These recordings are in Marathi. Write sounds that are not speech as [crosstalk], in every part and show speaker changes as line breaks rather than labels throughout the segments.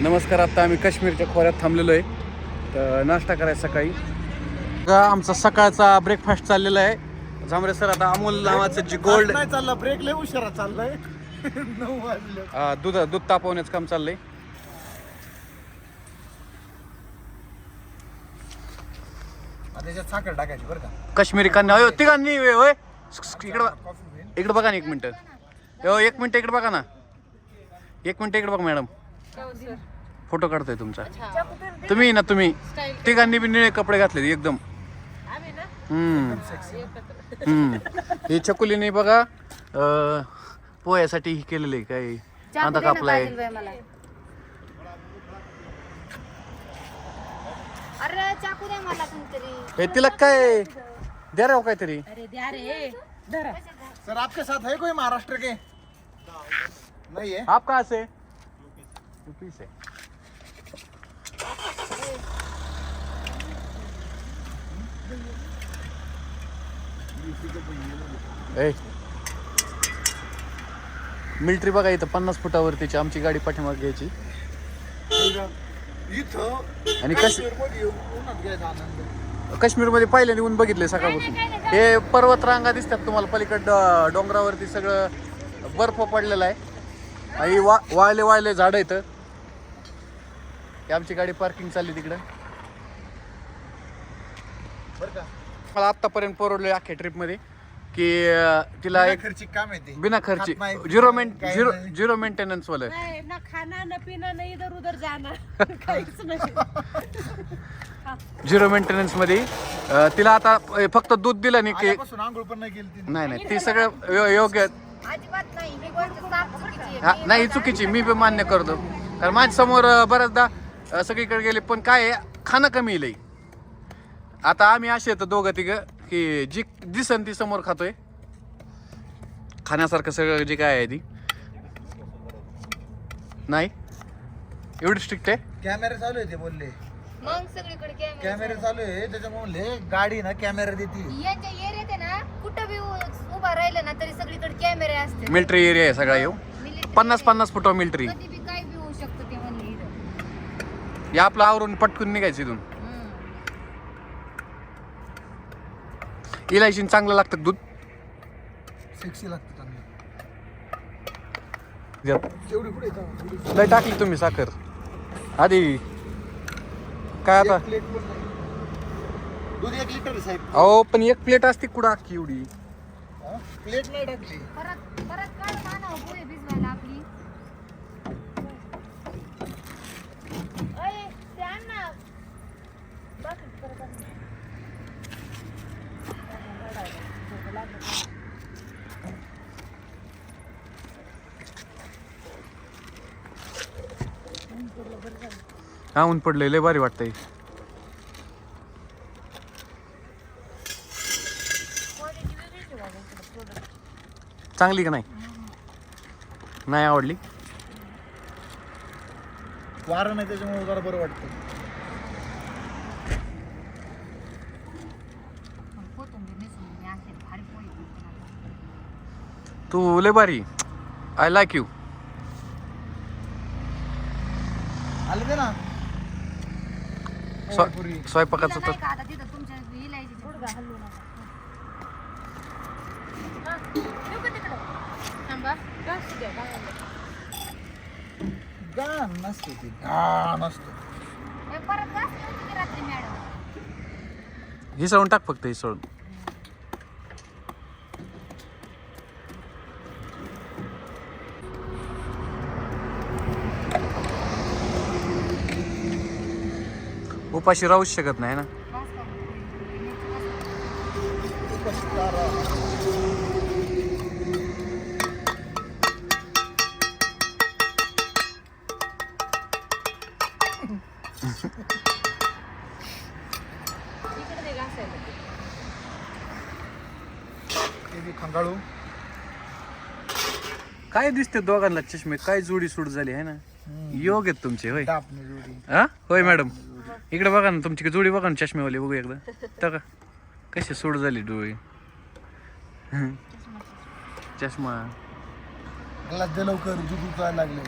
नमस्कार आता आम्ही काश्मीरच्या खोऱ्यात थांबलेलो आहे. तर नाश्ता करायचा सकाळी. आमचा सकाळचा ब्रेकफास्ट चाललेला आहे. झांबरे सर आता अमोल नावाचं जे गोल्ड
नाही चालला ब्रेक लय उशिरा चाललाय. [laughs] नऊ वाजले.
अं, दूध दूध तापवण्याचं काम चाललंय.
आता त्याच्यात साखर टाकायची बरं का.
काश्मीरी कांदा. होय तिघांनी होय. होय इकडे बघा. इकडे बघा ना एक मिनिट. हो एक मिनिट इकडे बघा ना. एक मिनिट इकडे बघा मॅडम. फोटो काढतोय तुमचा. तुम्ही ना तुम्ही. तिघांनी बी निळे कपडे घातले एकदम. हम्म. हम्म. हे छकुलीने बघा अं, पोह्यासाठी हे केलेलं आहे काय? कांदा कापलाय.
अरे चाकू द्या मला कोणतरी
हे तिला काय? द्या राव काहीतरी.
सर आपके साथ है कोई महाराष्ट्र के? नहीं है
आप कहाँ से? यूपी से ए मिलिटरी बघा इथं पन्नास फुटावरतीची आमची गाडी पाठीमागे घ्यायची.
इथं
आणि कश
काश्मीरमध्ये
पहिल्यांदा येऊन बघितले सकाळपासून. हे पर्वत रांगा दिसतात तुम्हाला पलीकडं डोंगरावरती सगळं बर्फ पडलेला आहे. आणि वा वाळले वाळले झाडं इथं. ही आमची गाडी पार्किंग चालली तिकडं.
बरं का?
मला आत्तापर्यंत परवडले अख्ख्या ट्रिपमध्ये की तिला एक
खर्चिक काम येते
बिना खर्ची. झिरो मेन झिरो
नाही.
झिरो मेंटेनन्स वालं.
नाही ना खाना ना पिना ना इधर उधर जाना [laughs] काहीच नाही.
झिरो मेंटेनन्समध्ये अं, तिला आता फक्त दूध दिलं नाही की
आल्यापासून आंघोळ पण नाही केली तिने.
नाही नाही ती सगळं यो- योग्य
अजिबात नाही. ही गोष्ट साफ चुकीची आहे.
हा नाही चुकीची मी बी मान्य करतो. कारण माझ्यासमोर बऱ्याचदा सगळीकडे गेले पण काय आहे खाणं कमी येईल आता आम्ही असे येतो दोघं तिघं की जी दिसन ती समोर खातोय. खाण्यासारखं सगळं जे काय आहे ती. नाही? एवढी स्ट्रिक्ट आहे?
कॅमेरे चालू आहे ते बोलले.
मग सगळीकडे
कॅमेरे
कॅमेरा
चालू आहे त्याच्यामुळे म्हणले गाडी ना कॅमेरा देते.
यांच्या एरियात आहे ना कुठं बी उ- उभा राहिलं ना तरी सगळीकडे कॅमेरे असते
मिलिटरी एरिया आहे सगळा येऊ. पन्नास. पन्नास फुटावर मिलिटरी
कधी बी काय बी होऊ शकतं ते म्हणले इथं
या आपलं आवरून पटकून निघायचं इथून. इलायची चांगलं लागतं दूध.
सेक्सी लागते चांगली.
द्या.
जेवढी पुढे जाऊ
लय टाकली तुम्ही साखर. आधी. काय आता?
प्लेट पण नाही. दूध एक लिटर आहे साहेब.
अहो पण एक प्लेट असते कुठं अख्खी एवढी?
हा? प्लेट नाही टाकली.
परत परत पोहे भिजवायला आपली अय, ते आण ना. बघ, परत आण.
हा ऊन पडलंय लय भारी वाटतंय. चांगली का नाही? नाही आवडली?
वारं नाही त्याच्यामुळे जरा बरं वाटतं
पण कोथिंबीर नेसून मी असे भारी पोहे करते ना.
तू लय भारी. आय लाईक यू
आलं ते ना? पुरी.
स्वयंपाकाचं तर.
आता तिथं तुमच्या इलायची हा? थांबा.
गाण नसते ती गाण असते.
हे परत की रात्री मॅडम.
हिसळून टाक फक्त हिसळून उपाशी राहूच शकत नाही ना.
खंगाळू.
काय दिसते दोघांना चष्मे? काय जोडी सूट झाली आहे ना? योग आहेत तुमचे होय.
जोडी.
हा? होय मॅडम. इकडे बघा ना तुमची जोडी बघा ना चष्मेवाली बघू एकदा. तर का कशी सूट झाली डोळी. चष्मा.
दे लवकर दूध उचलायला लागले.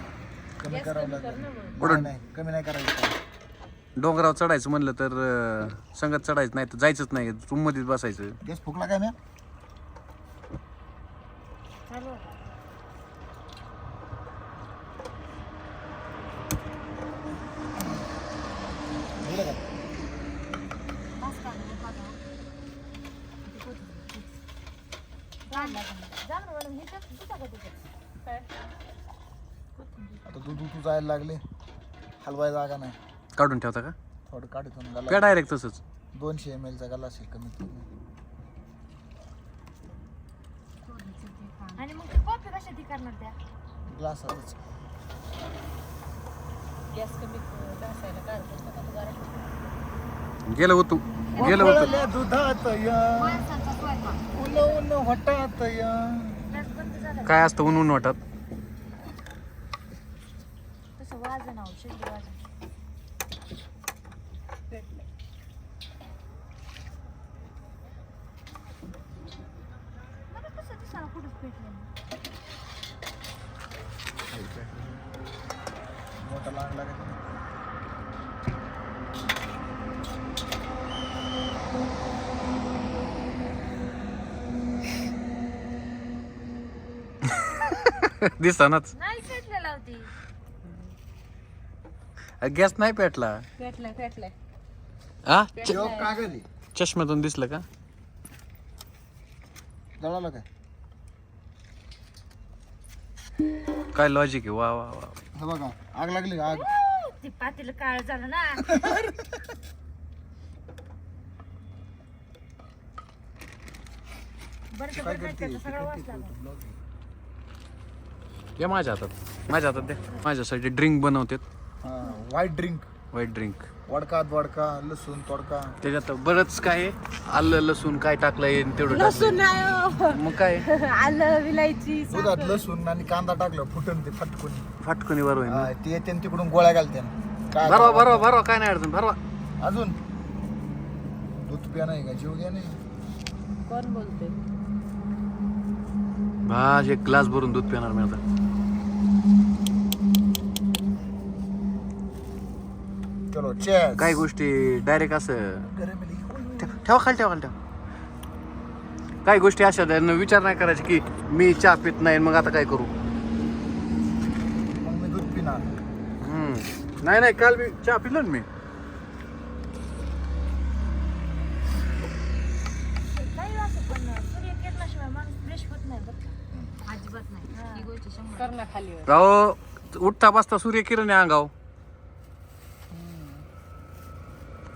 कमी करावं लागेल. नाही, नाही कमी नाही करायचं.
डोंगरावर चढायचं म्हणलं तर अं, संगत चढायचं नाही तर जायचंच नाही रूम मध्येच बसायचं.
गॅस फुकला काय मी एवढं का? आता तू तू जायला लागले. हलवाय जागा नाही.
काढून ठेवता का?
थोडं काढतो ना
काय
गला
डायरेक्ट तसंच?
दोनशे एम एलचा गला असेल कमीत कमी.
आणि मग कॉफी कशा ती करणार त्या?
ग्लासातच.
गॅस कमी
गेलं होतो. गेलं होतं.
दुधात या
माणसांचा स्वयंपाक.
ऊन होटात या
काय असतं ऊन ऊन वाटत
तसं वाजन आहो शेगडी वाजन मला कसं दिसायला कुठंच पेटलं
मोठा लहान लागत नाही. [laughs]
दिसतानाच
नाही पेटलेला होती
गॅस नाही पेटला?
पेटलाय पेटलाय.
हा
जेव्हा कागद आहे.
चष्म्यातून दिसलं का?
काय?
काय लॉजिक आहे? वा वा वा.
हे बघा आग लागली का आग
ती पातील काळ झालं ना. बरं बरं नाही
करते
त्याचा सगळा वाचला
या माझ्या हातात. माझ्या हातात द्या माझ्यासाठी ड्रिंक बनवतात.
White drink
white drink
vodka vodka लसूण तोडका.
त्याच्यात बरंच काय आहे. आलं लसूण काय टाकलं येईल तेवढं
लसूण
टाकलंय.
नाही
मग काय? [laughs]
आलं विलायची
दुधात लसूण आणि कांदा टाकलं फुटून ते फटकून.
फाटकणी बरोबर आहे.
हा, ते येते न तिकडून गोळ्या घालते. काय
भरवा भरवा भरवा काय नाही अडचण भरवा.
अजून? दूध पिया नाही का? जीव घ्या नाही.
कोण बोलते
भाज एक ग्लास भरून दूध पिणार मी आता.
चलो चेस
काही गोष्टी डायरेक्ट असं. ठेव- खाली ठेवा खाली ठेवा. काही गोष्टी अशा आहेत, न विचार नाही करायचे की मी चहा पित नाही मग आता काय करू?
मग मी दूध पिणार.
हम्म. नाही नाही काल मी चहा पिलो ना मी
काही असं पण सूर्य किरणाशिवाय माणूस फ्रेश होत नाही बरं का अजिबात नाही ही गोष्ट शंभर
कर ना
राव उठता बसता सूर्यकिरण आहे अंगाव.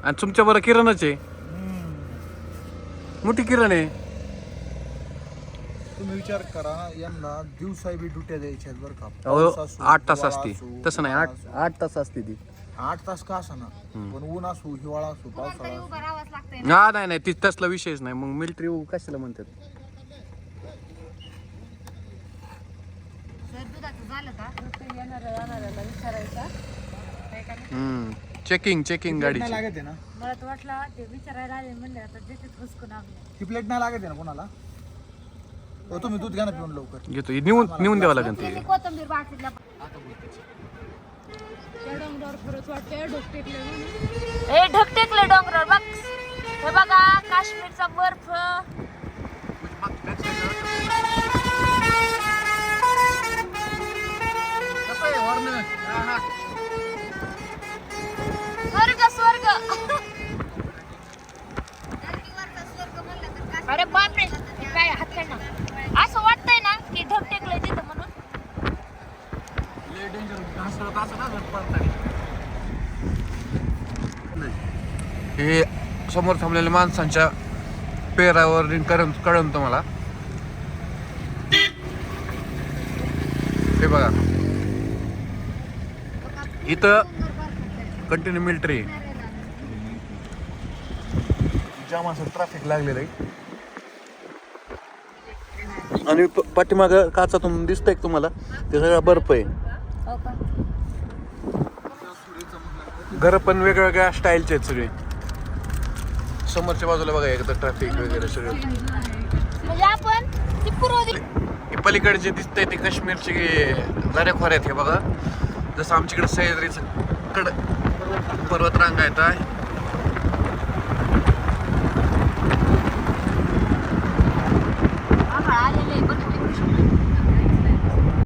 आणि तुमच्या बरं किरणच आहे. मोठी किरण आहे.
तुम्ही विचार करा यांना दिवसाही बी ड्युट्या द्यायच्या आहेत बरं का.
अहो
पाऊस असो,
आठ तास
हिवाळा
असते.
असो,
तसं नाही आठ
उन्हाळा
आठ तास असते ती.
असो. आठ तास का ना पण ऊन असो हिवाळा असो पावसाळा
तरी
असो.
उभं राहावंच लागतंय
हा नाही नाही ती तसला विषयच नाही. मग मिलिटरी कशाला म्हणतात
जर दुधाचं झालं का?
येणाऱ्या जाणाऱ्याला विचारायचा.
हम्म. चेकिंग चेकिंग
प्लेट नाही
गाडीची.
लागत आहे ना?
मला तर वाटलं ते विचारायला आले म्हणले आता देतेच हुसकून आपल्या
ही प्लेट नाही लागत आहे ना कोणाला? हो, तुम्ही दूध घ्या ना पिऊन लवकर.
घेतो. हे नेऊन नेऊन द्यावं लागेल ते.
कोथंबीर बाटलीला ए ढग टेकले डोंगरावर बघ. हे बघा काश्मीरचा बर्फ स्वर्ग स्वर्ग अरे बापरे हे काय हात काढ ना असं वाटतंय ना की ढग टेकलंय तिथं म्हणून
हे समोर थांबलेल्या माणसांच्या पेरावर कळण कळण तुम्हाला. हे बघा. इथं कंटिन्यू मिलिटरी जाम असं ट्रॅफिक लागलेलं आहे. आणि प- पाठीमागं काचातून दिसतंय तुम्हाला? ते सगळा बर्फ आहे. हो घर पण वेगवेगळ्या स्टाईलचे आहेत सगळे. समोरच्या बाजूला बघा एकदा ट्रॅफिक वगैरे सगळं.
म्हणजे आपण
पलीकडे जे दिसतंय ते काश्मीरचे दऱ्याखोऱ्यात हे बघा. जसं आमच्याकडे सह्याद्रीचं कड पर्वतरांगा येत आहे